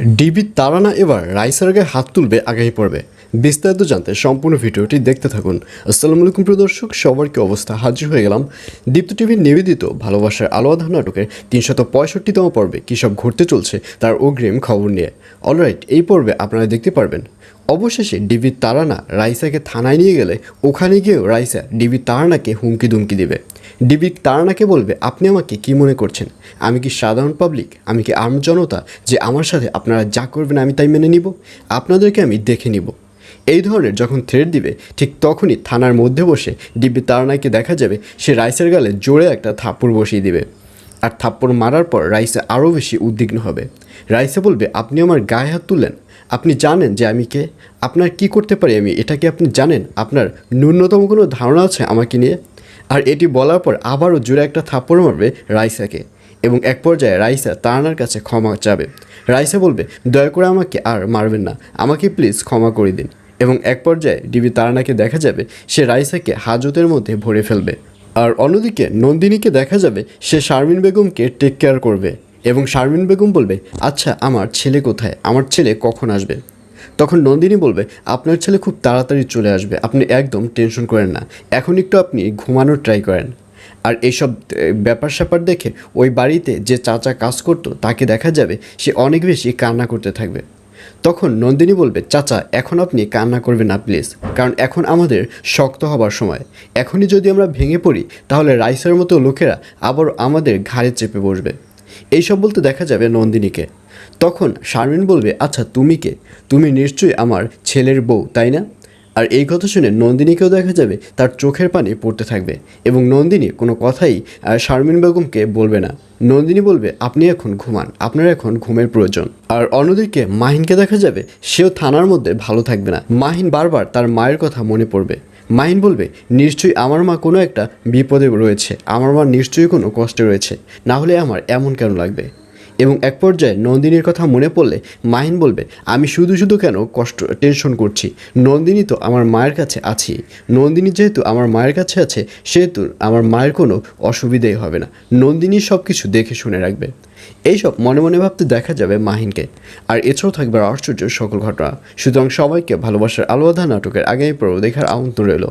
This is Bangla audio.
ডিবি তারানা এবার রাইসার গায়ে হাত তুলবে আগামী পর্বে বিস্তারিত জানতে সম্পূর্ণ ভিডিওটি দেখতে থাকুন। আসসালামু আলাইকুম, প্রিয় দর্শক, সবার কি অবস্থা? হাজির হয়ে গেলাম দীপ্ত টিভির নিবেদিত ভালোবাসার আলো আধার নাটকের তিনশত পঁয়ষট্টিতম পর্বে। কী সব ঘটতে চলছে তার অগ্রিম খবর নিয়ে। অলরাইট, এই পর্বে আপনারা দেখতে পারবেন, অবশেষে ডিবি তারানা রাইসাকে থানায় নিয়ে গেলে ওখানে গিয়েও রাইসা ডিবি তারানাকে হুমকি দুমকি দিবে। ডিবি তারানাকে বলবে, আপনি আমাকে কি মনে করছেন? আমি কি সাধারণ পাবলিক আমি কি আম জনতা যে আমার সাথে আপনারা যা করবেন আমি তাই মেনে নিব? আপনাদেরকে আমি দেখে নিব। এই ধরনের যখন থ্রেড দিবে, ঠিক তখনই থানার মধ্যে বসে ডিবি তারানাকে দেখা যাবে, সে রাইসের গালে জোরে একটা থাপ্পড় বসিয়ে দিবে। আর থাপ্পড় মারার পর রাইসা আরও বেশি উদ্বিগ্ন হবে। রাইসা বলবে, আপনি আমার গায়ে হাত তুললেন। আপনি জানেন যে আমি কে। আপনার কি করতে পারি আমি? এটা কি আপনি জানেন? আপনার ন্যূনতম কোনো ধারণা আছে আমাকে নিয়ে? আর এটি বলার পর আবারও জোরে একটা থাপ্পড় মারবে রাইসাকে এবং এক পর্যায়ে রাইসা তারানার কাছে ক্ষমা চাবে। রাইসা বলবে, দয়া করে আমাকে আর মারবেন না। আমাকে প্লিজ ক্ষমা করে দিন। এবং এক পর্যায়ে ডিবি তারানাকে দেখা যাবে, সে রাইসাকে হাজতের মধ্যে ভরে ফেলবে। আর অন্যদিকে নন্দিনীকে দেখা যাবে, সে শারমিন বেগমকে টেক কেয়ার করবে। এবং শারমিন বেগম বলবে আচ্ছা আমার ছেলে কোথায়? আমার ছেলে কখন আসবে? তখন নন্দিনী বলবে, আপনার ছেলে খুব তাড়াতাড়ি চলে আসবে। আপনি একদম টেনশন করেন না। এখন একটু আপনি ঘুমানোর ট্রাই করেন। আর এইসব ব্যাপার স্যাপার দেখে ওই বাড়িতে যে চাচা কাজ করতো, তাকে দেখা যাবে সে অনেক বেশি কান্না করতে থাকবে। তখন নন্দিনী বলবে, চাচা, এখন আপনি কান্না করবেন না, প্লিজ। কারণ এখন আমাদের শক্ত হবার সময়। এখনই যদি আমরা ভেঙে পড়ি, তাহলে রাইসের মতো লোকেরা আবার আমাদের ঘাড়ে চেপে বসবে। এইসব বলতে দেখা যাবে নন্দিনীকে। তখন শারমিন বলবে আচ্ছা তুমি কে? তুমি নিশ্চয়ই আমার ছেলের বউ, তাই না? আর এই কথা শুনে নন্দিনীকেও দেখা যাবে তার চোখের পানি পড়তে থাকবে এবং নন্দিনী কোনো কথাই শারমিন বেগমকে বলবে না। নন্দিনী বলবে, আপনি এখন ঘুমান, আপনার এখন ঘুমের প্রয়োজন। আর অন্যদিকে মাহিনকে দেখা যাবে, সেও থানার মধ্যে ভালো থাকবে না। মাহিন বারবার তার মায়ের কথা মনে পড়বে। মাহিন বলবে, নিশ্চয়ই আমার মা কোনো একটা বিপদে রয়েছে, আমার মা নিশ্চয়ই কোনো কষ্টে রয়েছে, না হলে আমার এমন কেন লাগবে? এবং এক পর্যায়ে নন্দিনীর কথা মনে পড়লে মাহিন বলবে, আমি শুধু শুধু কেন কষ্ট টেনশন করছি? নন্দিনী তো আমার মায়ের কাছে আছি। নন্দিনী যেহেতু আমার মায়ের কাছে আছে, সেহেতু আমার মায়ের কোনো অসুবিধাই হবে না। নন্দিনী সব কিছু দেখে শুনে রাখবে। এইসব মনে মনে ভাবতে দেখা যাবে মাহিনকে। আর এছাড়াও থাকবে আশ্চর্য সকল ঘটনা। সুতরাং সবাইকে ভালোবাসার আলোয়াধা নাটকের আগামী পর্ব দেখার আমন্ত্রণ রইল।